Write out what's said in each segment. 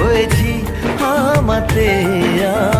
রয়েছি আমাতে আমি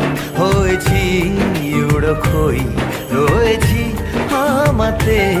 খই রয়েছি আমাতে।